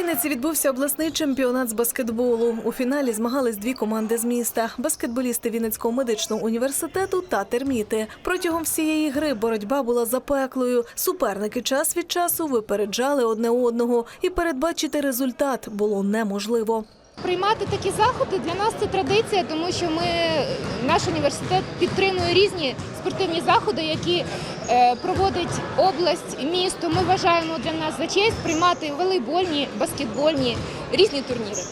Вінниці відбувся обласний чемпіонат з баскетболу. У фіналі змагались дві команди з міста: баскетболісти Вінницького медичного університету та терміти. Протягом всієї гри боротьба була запеклою. Суперники час від часу випереджали одне одного, і передбачити результат було неможливо. Приймати такі заходи для нас це традиція, тому що ми наш університет підтримує різні спортивні заходи, які е, проводить область, місто. Ми вважаємо для нас за честь приймати волейбольні, баскетбольні різні турніри.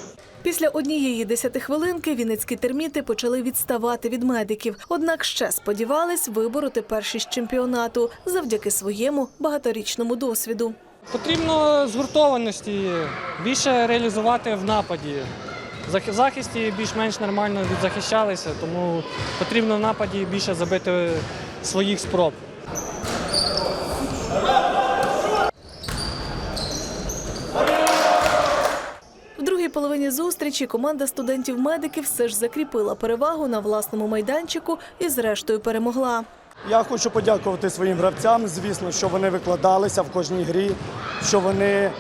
Після однієї десятихвилинки вінницькі терміти почали відставати від медиків. Однак ще сподівались вибороти першість чемпіонату завдяки своєму багаторічному досвіду. Потрібно згуртованості більше реалізувати в нападі. В захисті більш-менш нормально відзахищалися, тому потрібно в нападі більше забити своїх спроб. В другій половині зустрічі команда студентів-медиків все ж закріпила перевагу на власному майданчику і зрештою перемогла. Я хочу подякувати своїм гравцям. Звісно, що вони викладалися в кожній грі, що вони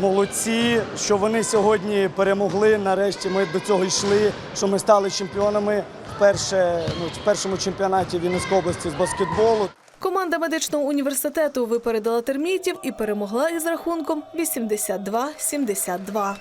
молодці, що вони сьогодні перемогли. Нарешті ми до цього йшли, що ми стали чемпіонами вперше ну, в першому чемпіонаті Вінницької області з баскетболу. Команда медичного університету випередила термітів і перемогла із рахунком 82-72.